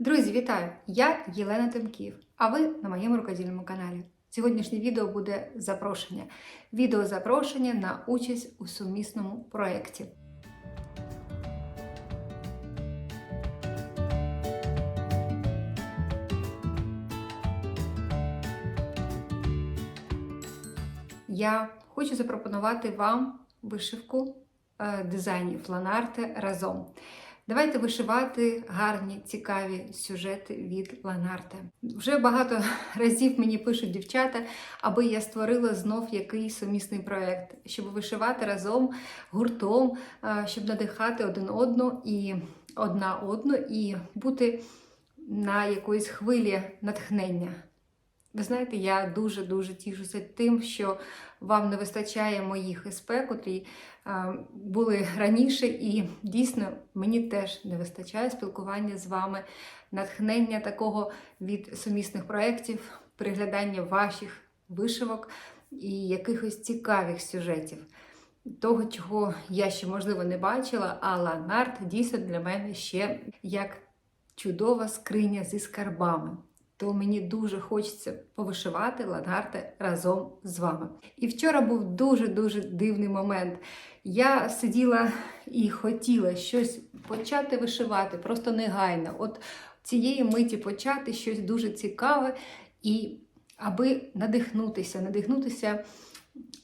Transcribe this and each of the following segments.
Друзі, вітаю! Я Єлена Тимків, а ви на моєму рукодільному каналі. Сьогоднішнє відео буде запрошення. Відео запрошення на участь у сумісному проєкті. Я хочу запропонувати вам вишивку е, дизайнів Ланарте разом. Давайте вишивати гарні, цікаві сюжети від Ланарте. Вже багато разів мені пишуть дівчата, аби я створила знов якийсь сумісний проєкт, щоб вишивати разом гуртом, е, щоб надихати один одну і одна одну, і бути на якоїсь хвилі натхнення. Ви знаєте, я дуже-дуже тішуся тим, що вам не вистачає моїх СП, котрі були раніше, і дійсно мені теж не вистачає спілкування з вами, натхнення такого від сумісних проєктів, переглядання ваших вишивок і якихось цікавих сюжетів. Того, чого я ще, можливо, не бачила, а Ланарт дійсно для мене ще як чудова скриня зі скарбами то мені дуже хочеться повишивати лангарти разом з вами. І вчора був дуже-дуже дивний момент. Я сиділа і хотіла щось почати вишивати, просто негайно. От цієї миті почати щось дуже цікаве, і аби надихнутися, надихнутися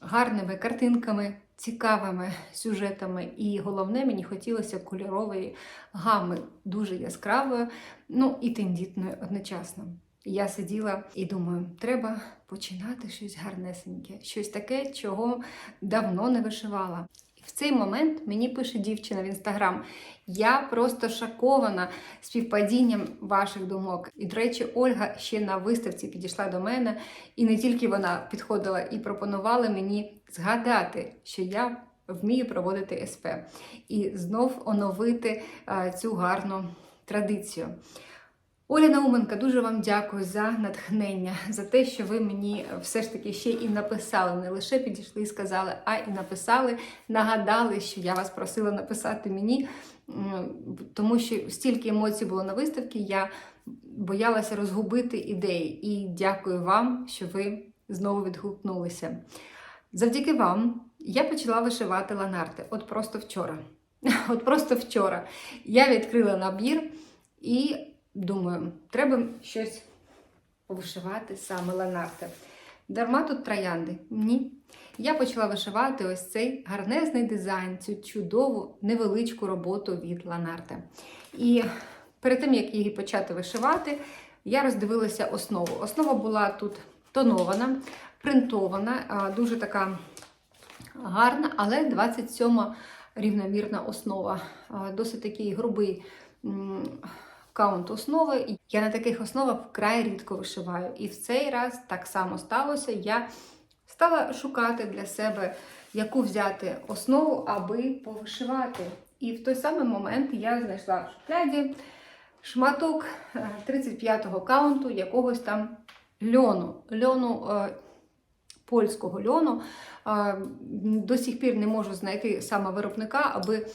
гарними картинками. Цікавими сюжетами, і головне, мені хотілося кольорової гами, дуже яскравої, ну і тендітною одночасно. Я сиділа і думаю, треба починати щось гарнесеньке, щось таке, чого давно не вишивала. В цей момент мені пише дівчина в інстаграм: я просто шокована співпадінням ваших думок. І, до речі, Ольга ще на виставці підійшла до мене, і не тільки вона підходила і пропонувала мені згадати, що я вмію проводити СП, і знов оновити а, цю гарну традицію. Оля Науменка, дуже вам дякую за натхнення, за те, що ви мені все ж таки ще і написали. Не лише підійшли і сказали, а і написали, нагадали, що я вас просила написати мені, тому що стільки емоцій було на виставці, я боялася розгубити ідеї. І дякую вам, що ви знову відгукнулися. Завдяки вам я почала вишивати ланарти. От просто вчора. От просто вчора. Я відкрила набір і. Думаю, треба щось вишивати саме ланарте. Дарма тут троянди? Ні. Я почала вишивати ось цей гарнезний дизайн, цю чудову невеличку роботу від ланарте. І перед тим, як її почати вишивати, я роздивилася основу. Основа була тут тонована, принтована, дуже така гарна, але 27 рівномірна основа. Досить такий грубий каунт основи. Я на таких основах вкрай рідко вишиваю. І в цей раз так само сталося. Я стала шукати для себе, яку взяти основу, аби повишивати. І в той самий момент я знайшла в шухляді шматок 35-го каунту якогось там льону. льону е, Польського льону. Е, до сих пір не можу знайти саме виробника, аби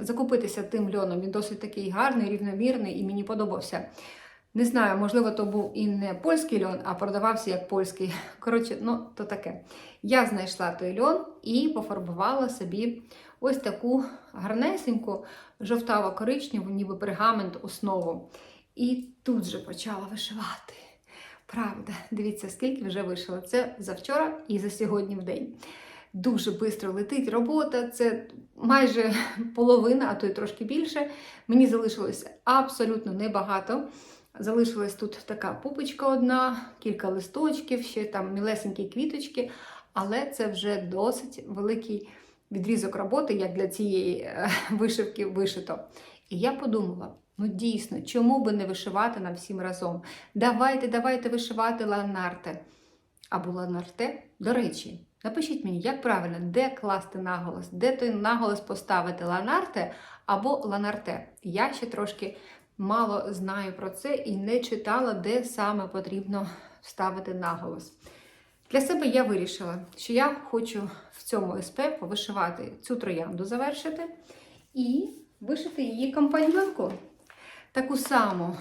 закупитися тим льоном. Він досить такий гарний, рівномірний і мені подобався. Не знаю, можливо, то був і не польський льон, а продавався як польський. Коротше, ну, то таке. Я знайшла той льон і пофарбувала собі ось таку гарнесеньку, жовтаво-коричневу, ніби пергамент основу. І тут же почала вишивати. Правда, дивіться, скільки вже вишила. Це за вчора і за сьогодні в день дуже швидко летить робота, це майже половина, а то й трошки більше. Мені залишилось абсолютно небагато. Залишилась тут така пупочка одна, кілька листочків, ще там мілесенькі квіточки, але це вже досить великий відрізок роботи, як для цієї е, вишивки вишито. І я подумала: ну дійсно, чому би не вишивати нам всім разом? Давайте, давайте вишивати ланарте. Або ланарте, до речі. Напишіть мені, як правильно, де класти наголос, де той наголос поставити ланарте або ланарте. Я ще трошки мало знаю про це і не читала, де саме потрібно вставити наголос. Для себе я вирішила, що я хочу в цьому СП повишивати цю троянду завершити і вишити її компаньонку. Таку саму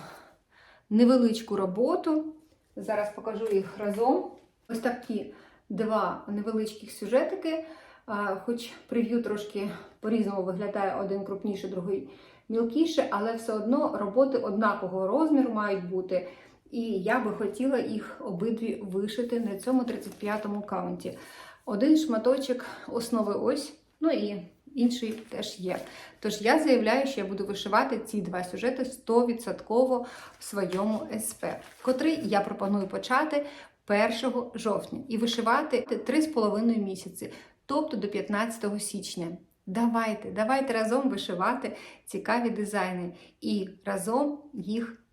невеличку роботу. Зараз покажу їх разом. Ось такі два невеличких сюжетики. Хоч прев'ю трошки по-різному виглядає один крупніше, другий мілкіше, але все одно роботи однакового розміру мають бути. І я би хотіла їх обидві вишити на цьому 35-му каунті. Один шматочок основи ось, ну і інший теж є. Тож я заявляю, що я буду вишивати ці два сюжети 100% в своєму СП, котрий я пропоную почати 1 жовтня і вишивати 3,5 місяці, тобто до 15 січня. Давайте, давайте разом вишивати цікаві дизайни і разом їх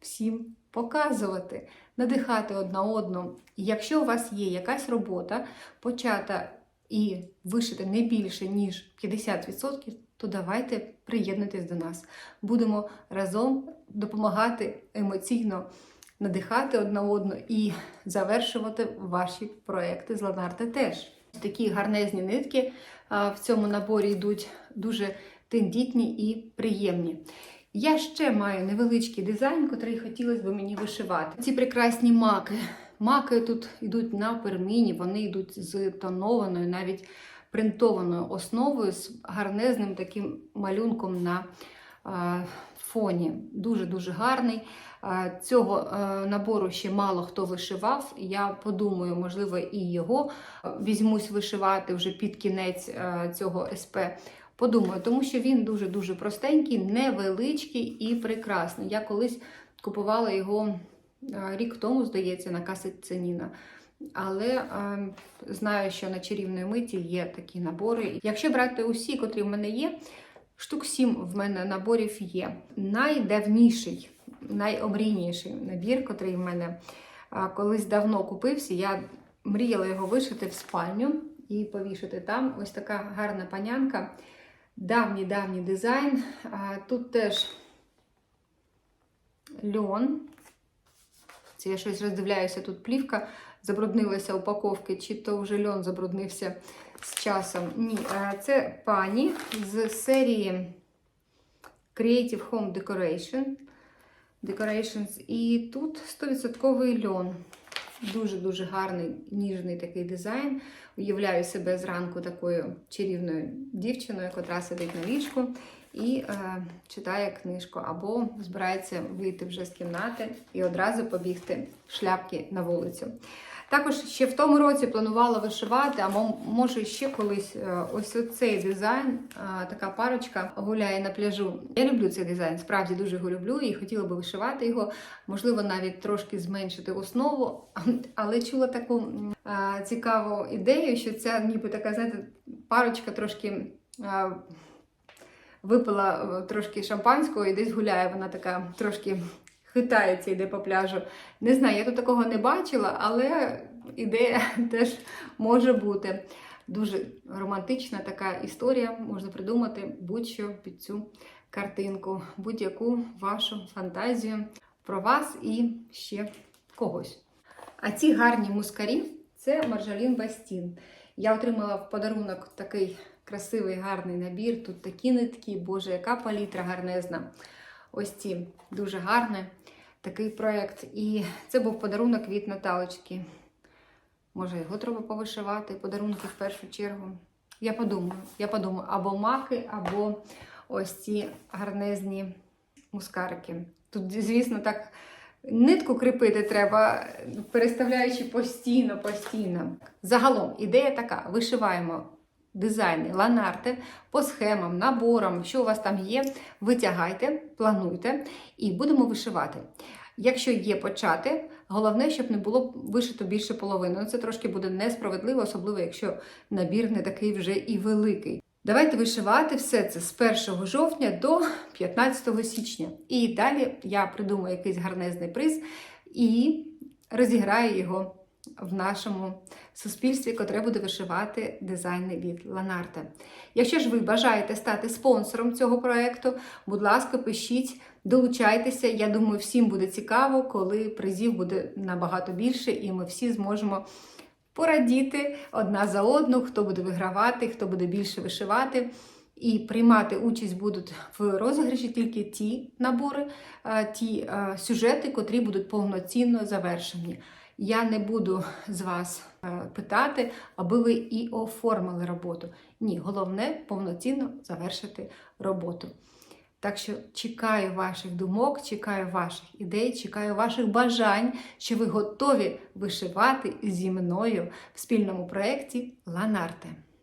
всім показувати, надихати одна одну. І якщо у вас є якась робота, почата і вишити не більше, ніж 50%, то давайте приєднуйтесь до нас. Будемо разом допомагати емоційно надихати одна одну і завершувати ваші проекти з Ланарте теж. Такі гарнезні нитки в цьому наборі йдуть дуже тендітні і приємні. Я ще маю невеличкий дизайн, який хотілося б мені вишивати. Ці прекрасні маки. Маки тут йдуть на перміні, вони йдуть з тонованою, навіть принтованою основою, з гарнезним таким малюнком на а, фоні. Дуже-дуже гарний. Цього набору ще мало хто вишивав. Я подумаю, можливо, і його візьмусь вишивати вже під кінець цього СП. Подумаю, тому що він дуже-дуже простенький, невеличкий і прекрасний. Я колись купувала його рік тому, здається, на касі Ценіна. Але а, знаю, що на чарівної миті є такі набори. Якщо брати усі, котрі в мене є, штук сім в мене наборів є. Найдавніший, найобрійніший набір, котрий в мене колись давно купився, я мріяла його вишити в спальню і повішати там. Ось така гарна панянка. Давній давній дизайн. Тут теж льон. Це я щось роздивляюся, тут плівка забруднилася упаковки, чи то вже льон забруднився з часом. Ні, це пані з серії Creative Home Decoration. Decorations. І тут 100% льон. Дуже-дуже гарний ніжний такий дизайн. Уявляю себе зранку такою чарівною дівчиною, котра сидить на ліжку і е, читає книжку, або збирається вийти вже з кімнати і одразу побігти шляпки на вулицю. Також ще в тому році планувала вишивати, або може ще колись е, ось цей дизайн, е, така парочка гуляє на пляжу. Я люблю цей дизайн, справді дуже його люблю і хотіла би вишивати його, можливо, навіть трошки зменшити основу, але чула таку е, цікаву ідею, що ця ніби така, знаєте, парочка трошки. Випила е, трошки шампанського і десь гуляє, вона така трошки хитається, йде по пляжу. Не знаю, я тут такого не бачила, але ідея теж може бути. Дуже романтична така історія, можна придумати будь-що під цю картинку, будь-яку вашу фантазію про вас і ще когось. А ці гарні мускарі це Маржалін Бастін. Я отримала в подарунок такий красивий гарний набір. Тут такі нитки, боже, яка палітра гарнезна. Ось ці дуже гарний такий проєкт. І це був подарунок від Наталочки. Може, його треба повишивати, подарунки в першу чергу. Я подумаю, я подумаю, або маки, або ось ці гарнезні мускарики. Тут, звісно, так нитку кріпити треба, переставляючи постійно, постійно. Загалом, ідея така: вишиваємо дизайни, ланарти по схемам, наборам, що у вас там є, витягайте, плануйте і будемо вишивати. Якщо є почати, головне, щоб не було вишито більше половини. Ну, Це трошки буде несправедливо, особливо якщо набір не такий вже і великий. Давайте вишивати все це з 1 жовтня до 15 січня. І далі я придумаю якийсь гарнезний приз і розіграю його в нашому суспільстві, котре буде вишивати дизайни від Ланарте. Якщо ж ви бажаєте стати спонсором цього проєкту, будь ласка, пишіть, долучайтеся. Я думаю, всім буде цікаво, коли призів буде набагато більше, і ми всі зможемо порадіти одна за одну, хто буде вигравати, хто буде більше вишивати. І приймати участь будуть в розіграші тільки ті набори, е, ті е, сюжети, котрі будуть повноцінно завершені. Я не буду з вас е, питати, аби ви і оформили роботу. Ні, головне повноцінно завершити роботу. Так що чекаю ваших думок, чекаю ваших ідей, чекаю ваших бажань, що ви готові вишивати зі мною в спільному проєкті Ланарте.